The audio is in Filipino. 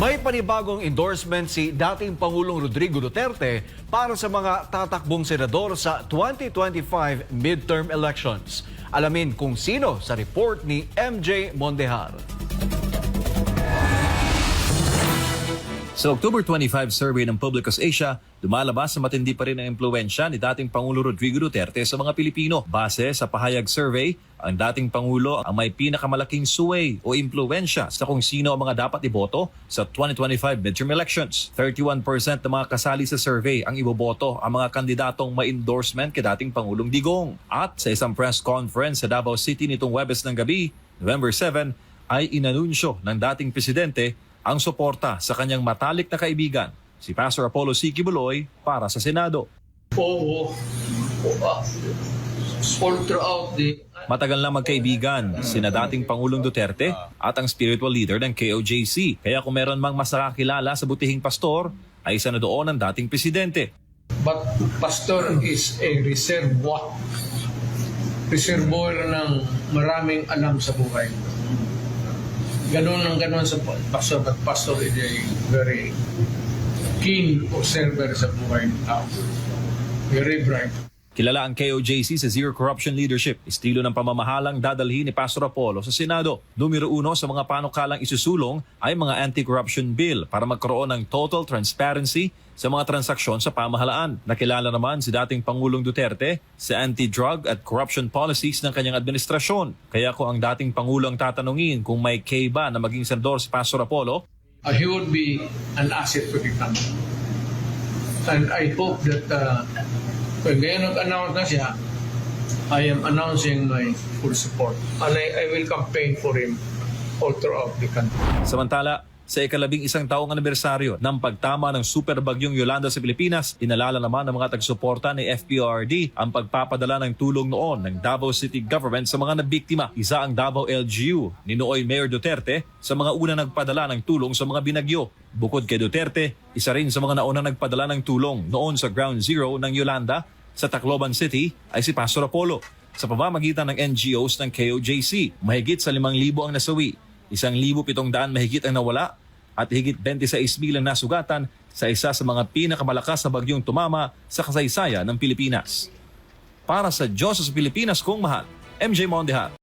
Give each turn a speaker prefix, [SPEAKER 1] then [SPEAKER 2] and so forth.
[SPEAKER 1] May panibagong endorsement si dating Pangulong Rodrigo Duterte para sa mga tatakbong senador sa 2025 midterm elections. Alamin kung sino sa report ni MJ Mondejar.
[SPEAKER 2] Sa October 25 survey ng Publicus Asia, lumalabas na matindi pa rin ang impluensya ni dating Pangulo Rodrigo Duterte sa mga Pilipino. Base sa pahayag survey, ang dating Pangulo ang may pinakamalaking sway o impluensya sa kung sino ang mga dapat iboto sa 2025 midterm elections. 31% ng mga kasali sa survey ang iboboto ang mga kandidatong may endorsement kay dating Pangulong Digong. At sa isang press conference sa Davao City nitong Webes ng gabi, November 7, ay inanunsyo ng dating presidente ang suporta sa kanyang matalik na kaibigan, si Pastor Apollo C. Kibuloy, para sa Senado.
[SPEAKER 3] Oo. All throughout the
[SPEAKER 2] Matagal na magkaibigan sina dating Pangulong Duterte at ang spiritual leader ng KOJC. Kaya kung meron mang mas nakakilala sa butihing pastor, ay isa na doon ang dating presidente.
[SPEAKER 3] but pastor is a reservoir reservoir ng maraming alam sa buhay. Ganon ang ganon sa pa- pastor, but pastor is a very keen observer sa buhay ng tao. Very bright.
[SPEAKER 2] Kilala ang KOJC sa Zero Corruption Leadership, estilo ng pamamahalang dadalhin ni Pastor Apollo sa Senado. Numero uno sa mga panukalang isusulong ay mga anti-corruption bill para magkaroon ng total transparency sa mga transaksyon sa pamahalaan. Nakilala naman si dating Pangulong Duterte sa anti-drug at corruption policies ng kanyang administrasyon. Kaya kung ang dating Pangulo ang tatanungin kung may K ba na maging senador si Pastor Apollo,
[SPEAKER 3] Uh, he would be an asset to the country. And I hope that uh, kung ngayon nag-announce na siya, I am announcing my full support. And I, I will campaign for him all throughout the country.
[SPEAKER 2] Samantala, sa ikalabing isang taong anibersaryo ng pagtama ng super bagyong Yolanda sa Pilipinas, inalala naman ng mga tagsuporta ni FPRD ang pagpapadala ng tulong noon ng Davao City Government sa mga nabiktima. Isa ang Davao LGU ni Nooy Mayor Duterte sa mga unang nagpadala ng tulong sa mga binagyo. Bukod kay Duterte, isa rin sa mga naunang nagpadala ng tulong noon sa Ground Zero ng Yolanda sa Tacloban City ay si Pastor Apollo. Sa pamamagitan ng NGOs ng KOJC, mahigit sa 5,000 ang nasawi, 1,700 mahigit ang nawala at higit 26,000 ang nasugatan sa isa sa mga pinakamalakas na bagyong tumama sa kasaysayan ng Pilipinas. Para sa Diyos sa Pilipinas kong mahal, MJ Mondehat,